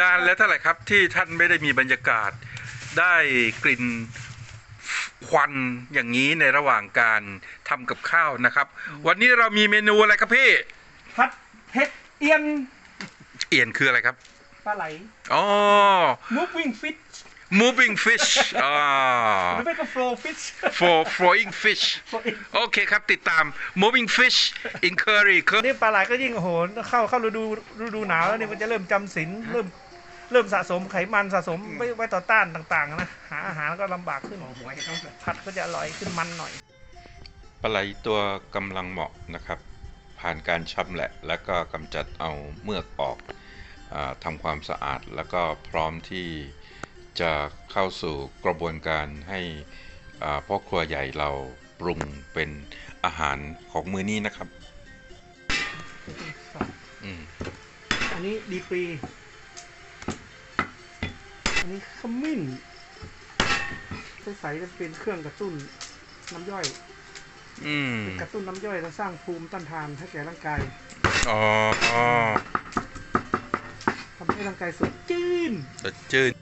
นานแล้วเท่าไหร่ครับที่ท่านไม่ได้มีบรรยากาศได้กลิ่นควันอย่างนี้ในระหว่างการทำกับข้าวนะครับ วันนี้เรามีเมนูอะไรครับพี่พัดเห็ดเอียน เอียนคืออะไรครับปลาไหลอ๋อ moving fish moving fish อ่าหรือไม่ก็ flow fish for flowing fish โอเคครับติดตาม moving fish in curry อันนี่ปลาไหลก็ยิ่งโอ้โหเข้าเข้าฤดูฤดูหนาวแล้วเนี่ยมันจะเริ่มจำศีลเริ่มเริ่มสะสมไขมันสะสมไว้ไว้ต่อต้านต่างๆนะหาอาหารก็ลำบากขึ้นผัดก็จะอร่อยขึ้นมันหน่อยปลาไหลตัวกำลังเหมาะนะครับ ผ่านการชำแหละ แล้วก็กำจัดเอาเมือกออกอาทำความสะอาดแล้วก็พร้อมที่ จะเข้าสู่กระบวนการให้อ่าพ่อครัวใหญ่เราปรุงเป็นอาหารของมือนี้นะครับอืมอันนี้ดีปรีอันนี้ขมิ้นใส่ๆจะเป็นเครื่องกระตุ้นน้ำย่อยอืมกระตุ้นน้ำย่อยและสร้างภูมิต้านทานให้แก่ร่างกายอ๋ออ๋อทำให้ร่างกายสดชื่นสดชื่น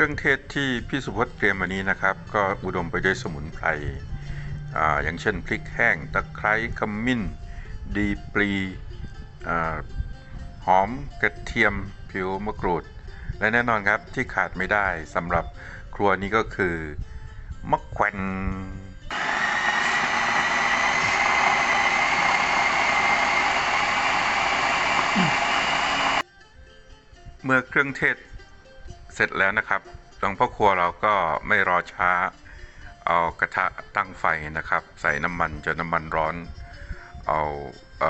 เครื่องเทศที่พี่สุพจน์เตรียมมานี้นะครับ ก็อุดมไปด้วยสมุนไพรออย่างเช่นพริกแห้ง ตะไคร้ขมิ้น ดีปรีหอมกระเทียมผิวมะกรูด และแน่นอนครับที่ขาดไม่ได้สำหรับครัวนี้ก็คือมะแขวนเมื่อเครื่องเทศ เสร็จแล้วนะครับทางพ่อครัวเราก็ไม่รอช้า เอากระทะตั้งไฟนะครับ ใส่น้ำมันจนน้ำมันร้อน เอาเอ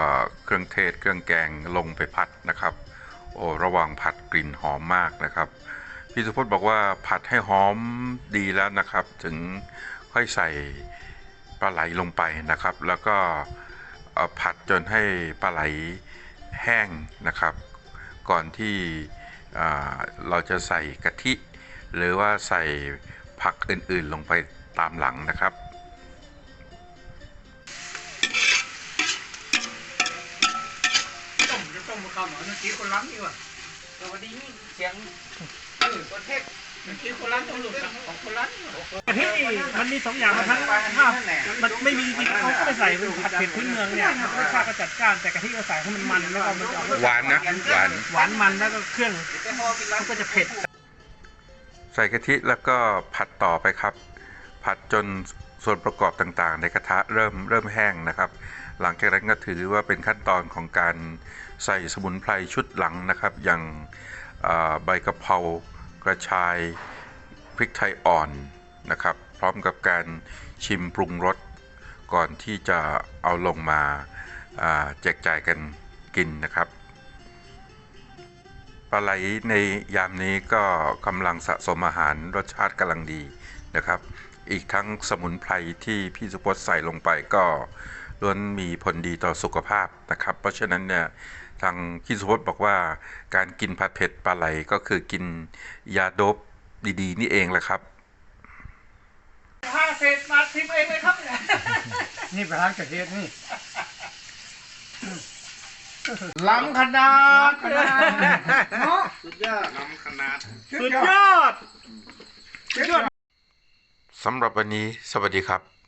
เครื่องเทศเครื่องแกงลงไปผัดนะครับ โอ้ระหว่างผัดกลิ่นหอมมากนะครับ พี่สุพจน์บอกว่าผัดให้หอมดีแล้วนะครับ ถึงค่อยใส่ปลาไหลลงไปนะครับ แล้วก็ผัดจนให้ปลาไหลแห้งนะครับ ก่อนที่ เราจะใส่กะทิ หรือว่าใส่ผักอื่นๆลงไปตามหลังนะครับต้มจะต้มข้าวหน่อยเมื่อกี้คนล้างนี่ว่ะสวัสดีเสียงเออประเทศ เมื่อกี้คนล้างต้องหลุดนะของคนล้างนี่ว่ะกะทิมันมีสองอย่างนะทั้งถ้ามันไม่มีจริงเขาก็ไปใส่เป็นผัดเผ็ดพื้นเมืองเนี่ยรสชาติก็จัดจ้านแต่กะทิก็ใส่ให้มันมันแล้วก็มันจะหวานนะหวานหวานมันแล้วก็เครื่องมันก็จะเผ็ด ใส่กะทิแล้วก็ผัดต่อไปครับ ผัดจนส่วนประกอบต่างๆ ในกระทะเริ่มเริ่มแห้งนะครับ หลังจากนั้นก็ถือว่าเป็นขั้นตอนของการใส่สมุนไพรชุดหลังนะครับ อย่างใบกะเพรา กระชายพริกไทยอ่อนนะครับ พร้อมกับการชิมปรุงรสก่อนที่จะเอาลงมาแจกจ่ายกันกินนะครับปลาไหลในยามนี้ก็กำลังสะสมอาหารรสชาติกำลังดีนะครับ อีกทั้งสมุนไพรที่พี่สุพจน์ใส่ลงไปก็ล้วนมีผลดีต่อสุขภาพนะครับ เพราะฉะนั้นเนี่ย ทางพี่สุพจน์บอกว่าการกินผัดเผ็ดปลาไหลก็คือกินยาโดบดีๆ นี่เองแหละครับห้าเศษมาทิมเองเลยครับเนี่ยนี่ไปร้านกระเทียมนี่ล้ำขนาดเนาะสุดยอดล้ำขนาดสุดยอดสำหรับวันนี้สวัสดีครับ